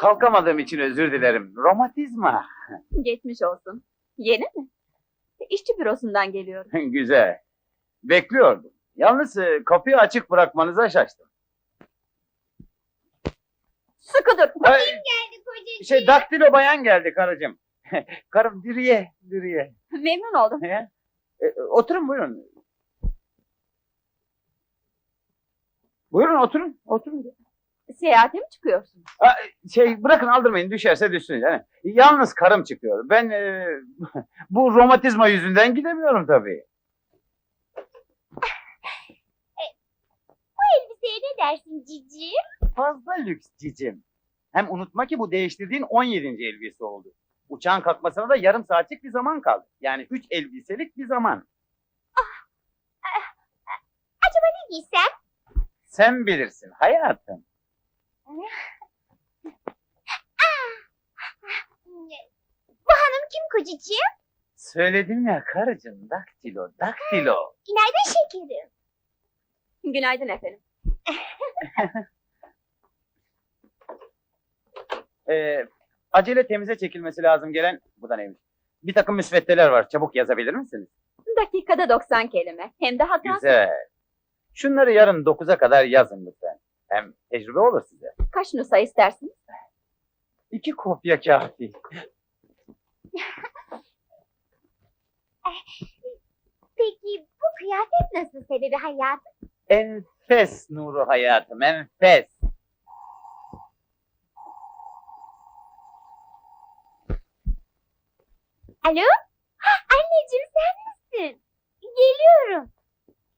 Kalkamadığım için özür dilerim. Romatizma. Geçmiş olsun. Yeni mi? İşçi bürosundan geliyorum. Güzel. Bekliyordum. Yalnız e, kapıyı açık bırakmanıza şaştım. Sıkı dur. Ay, geldi kocacığım. şey daktilo bayan geldi karıcığım. Karım diriye, diriye. Memnun oldum. He? E, oturun buyurun. Buyurun oturun, oturun. Seyahate mi çıkıyorsun? Ha, şey bırakın aldırmayın düşerse düşsün. Yani. Yalnız karım çıkıyor. Ben e, bu romatizma yüzünden gidemiyorum tabii. Elbiseye ne dersin cici? Fazla lüks cicim. Hem unutma ki bu değiştirdiğin 17. elbise oldu. Uçağın kalkmasına da yarım saatlik bir zaman kaldı. Yani 3 elbiselik bir zaman. Ne giysem? Sen bilirsin hayatım. Bu hanım kim kocacığım? Söyledim ya karıcığım daktilo, daktilo. Günaydın şekerim. Günaydın efendim. Ee, acele temize çekilmesi lazım gelen, bu da neymiş? Bir takım müsveddeler var. Çabuk yazabilir misiniz? Dakikada 90 kelime. Hem de hatasız. Güzel. Şunları yarın 9'a kadar yazın lütfen. Hem tecrübe olur size. Kaç nusa istersiniz? İki kopya kafi. Peki bu kıyafet nasıl sebebi hayatım? Enfes nuru hayatım, enfes. Alo? Ha, anneciğim sen misin? Geliyorum.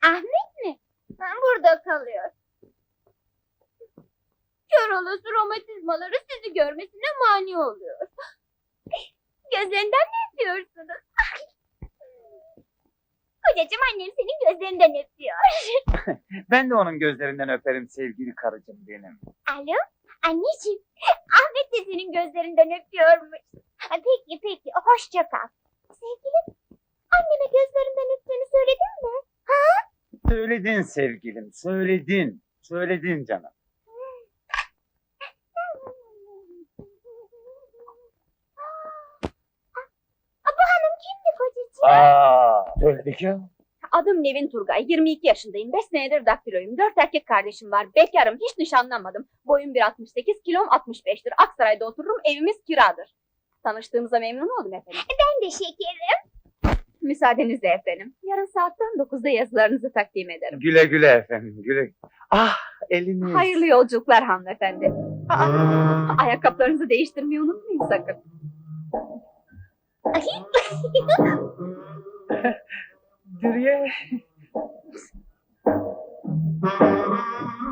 Ahmet mi? Ha, burada kalıyor. Kör olası romatizmaları sizi görmesine mani oluyor. Gözlerinden ne öpüyorsunuz? Kocacığım annem senin gözlerinden öpüyor. Ben de onun gözlerinden öperim sevgili karıcığım benim. Alo? Anneciğim, Ahmet de senin gözlerinden öpüyormuş. Ha, Peki peki, hoşça kal. Sevgilim, anneme gözlerinden öptüğünü söyledin mi? Söyledin sevgilim, söyledin. Söyledin canım. Aa, bu hanım kimdi kocacığım? Aa, söyledik ya. Adım Nevin Turgay. 22 yaşındayım. 5 senedir daktiloyum. 4 erkek kardeşim var. Bekarım. Hiç nişanlanmadım. Boyum 1.68, kilom 65'tir. Aksaray'da otururum. Evimiz kiradır. Tanıştığımıza memnun oldum efendim. Ben de şekerim. Müsaadenizle efendim. Yarın saat 9'da yazılarınızı takdim ederim. Güle güle efendim, güle. Ah, eliniz. Hayırlı yolculuklar hanımefendi. Aa, ayakkabılarınızı değiştirmeyi unutmayın sakın. Dürüye.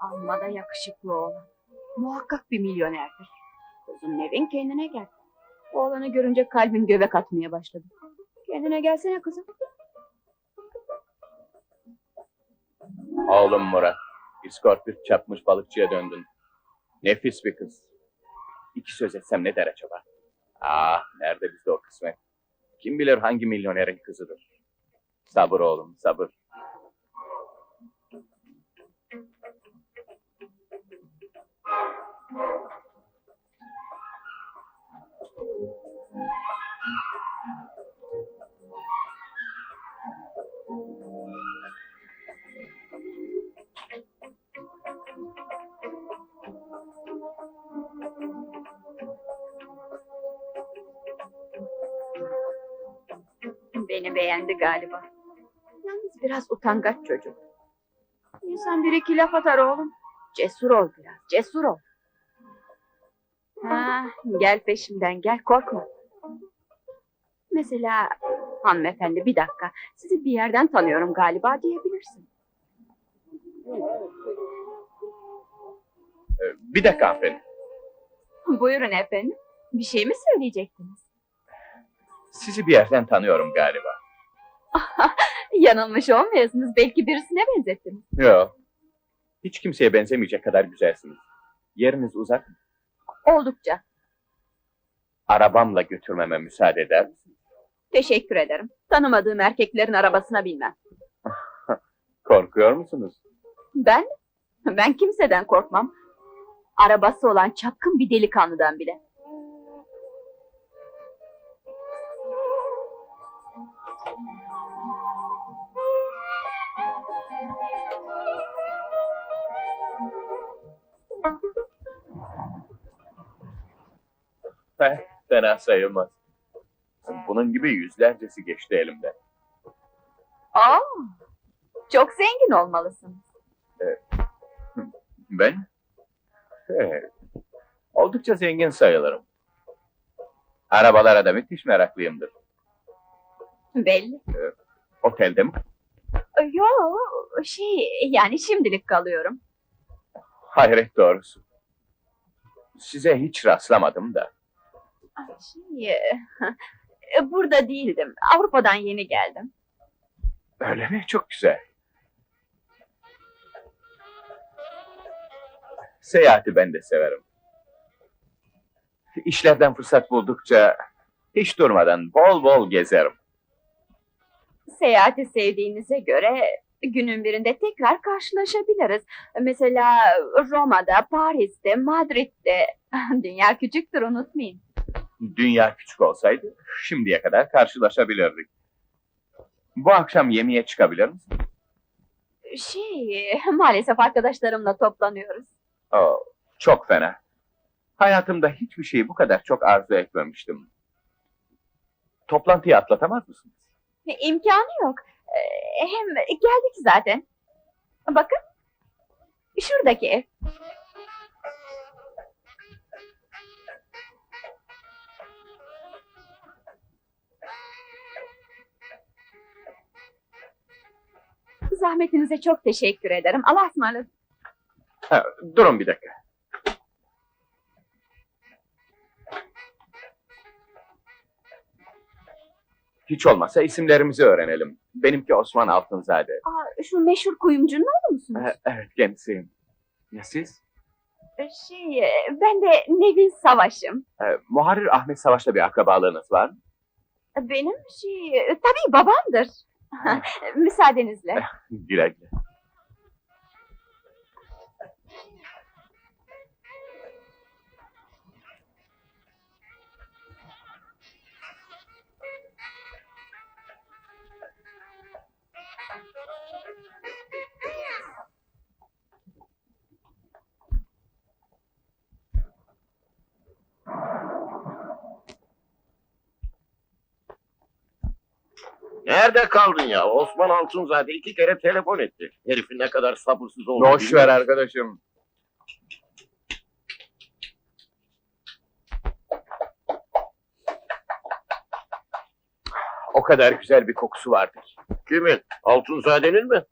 Amma da yakışıklı oğlan. Muhakkak bir milyonerdir. Kızım Nevin kendine gel. Oğlanı görünce kalbin göbek atmaya başladı. Kendine gelsene kızım. Oğlum Murat, iskorpit çapmış balıkçıya döndün. Nefis bir kız. İki söz etsem ne der acaba? Ah, nerede bizde o kısmet? Kim bilir hangi milyonerin kızıdır? Sabır oğlum, sabır. Beni beğendi galiba. Yalnız biraz utangaç çocuk. İnsan bir iki laf atar oğlum. Cesur ol biraz, cesur ol. Ha, gel peşimden gel, korkma. Mesela hanımefendi bir dakika, sizi bir yerden tanıyorum galiba diyebilirsin. Ee, bir dakika hanımefendi. Buyurun efendim. Bir şey mi söyleyecektiniz? Sizi bir yerden tanıyorum galiba. Yanılmış olmayasınız. Belki birisine benzettiniz. Yok. Hiç kimseye benzemeyecek kadar güzelsiniz. Yeriniz uzak mı? Oldukça. Arabamla götürmeme müsaade eder misiniz? Teşekkür ederim. Tanımadığım erkeklerin arabasına binmem. Korkuyor musunuz? Ben? Ben kimseden korkmam. Arabası olan çapkın bir delikanlıdan bile. Fena sayılmaz. Bunun gibi yüzlercesi geçti elimden. Aa, çok zengin olmalısın. Ben? Evet. Oldukça zengin sayılırım. Arabalara da müthiş meraklıyımdır. Belli. Otelde mi? Yo, şey yani şimdilik kalıyorum. Hayret doğrusu. Size hiç rastlamadım da. Şey, e, burada değildim. Avrupa'dan yeni geldim. Öyle mi? Çok güzel. Seyahati ben de severim. İşlerden fırsat buldukça hiç durmadan bol bol gezerim. Seyahati sevdiğinize göre günün birinde tekrar karşılaşabiliriz. Mesela Roma'da, Paris'te, Madrid'de. Dünya küçüktür unutmayın. Dünya küçük olsaydı şimdiye kadar karşılaşabilirdik. Bu akşam yemeğe çıkabilir misin? Şey, maalesef arkadaşlarımla toplanıyoruz. Oo, çok fena. Hayatımda hiçbir şeyi bu kadar çok arzu etmemiştim. Toplantıyı atlatamaz mısınız? İmkanı yok. Ee, Hem geldik zaten. Bakın. Şuradaki ev. Zahmetinize çok teşekkür ederim. Allah'a ısmarladık. Ha, durun bir dakika. Hiç olmazsa isimlerimizi öğrenelim. Benimki Osman Altınzade. Aa, şu meşhur kuyumcunun oğlu musunuz? E, Evet, kendisiyim. Ya siz? Şey, e, ben de Nevin Savaş'ım. E, Muharrir Ahmet Savaş'la bir akrabalığınız var mı? Benim şey, e, tabii babamdır. Müsaadenizle. Güle güle. Nerede kaldın ya? Osman Altunzade iki kere telefon etti. Herifin ne kadar sabırsız olduğunu Boş ver arkadaşım. O kadar güzel bir kokusu vardır. Kimin? Altunzade'nin mi?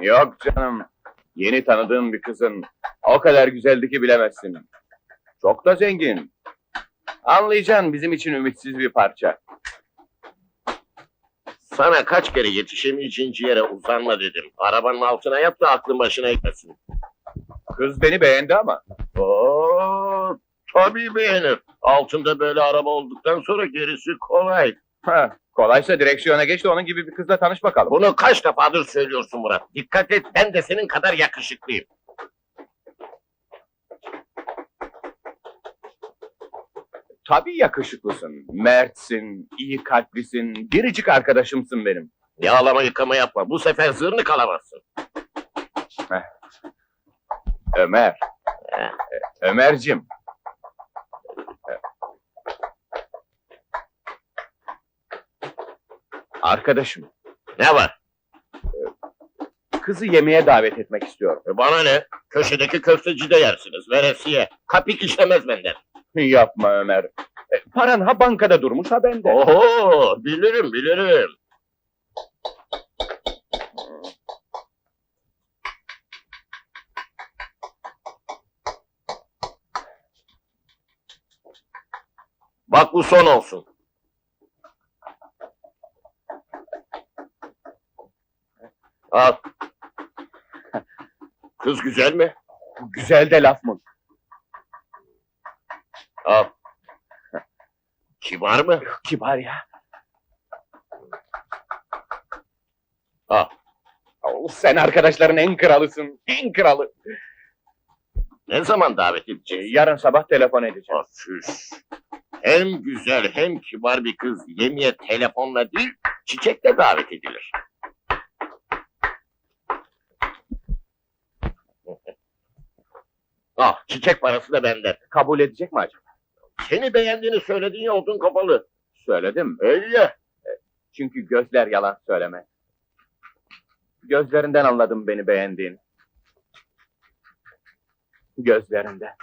Yok canım. Yeni tanıdığım bir kızın. O kadar güzeldi ki bilemezsin. Çok da zengin. Anlayacaksın bizim için ümitsiz bir parça. Sana kaç kere yetişemeyeceğin yere uzanma dedim. Arabanın altına yap da aklın başına gitmesin. Kız beni beğendi ama. Oo, Tabii beğenir. Altında böyle araba olduktan sonra gerisi kolay. Ha, kolaysa direksiyona geç de onun gibi bir kızla tanış bakalım. Bunu kaç defadır söylüyorsun Murat. Dikkat et ben de senin kadar yakışıklıyım. Tabii yakışıklısın, mertsin, iyi kalplisin, biricik arkadaşımsın benim. Yağlama yıkama yapma. Bu sefer zırnık kalamazsın. Ömer. Eh. Ö- Ömer'cim. Arkadaşım, Ne var? kızı yemeğe davet etmek istiyorum. E bana ne? Köşedeki köftecide yersiniz. Veresiye. Kapik işlemez benden. Yapma Ömer. E, Paran ha bankada durmuş ha bende. Oho bilirim bilirim. Bak bu son olsun. Al. Kız güzel mi? Güzel de laf mı? Al. Kibar mı? Kibar ya. Al. Oh, sen arkadaşların en kralısın. En kralı. Ne zaman davet edeceğiz? yarın sabah telefon edeceğim. Afüş. Hem güzel hem kibar bir kız yemeğe telefonla değil, çiçekle davet edilir. ah, çiçek parası da benden. Kabul edecek mi acaba? Seni beğendiğini söylediğin ya odun kapalı. Söyledim. Öyle. Çünkü gözler yalan söylemez. Gözlerinden anladım beni beğendiğini. Gözlerinden.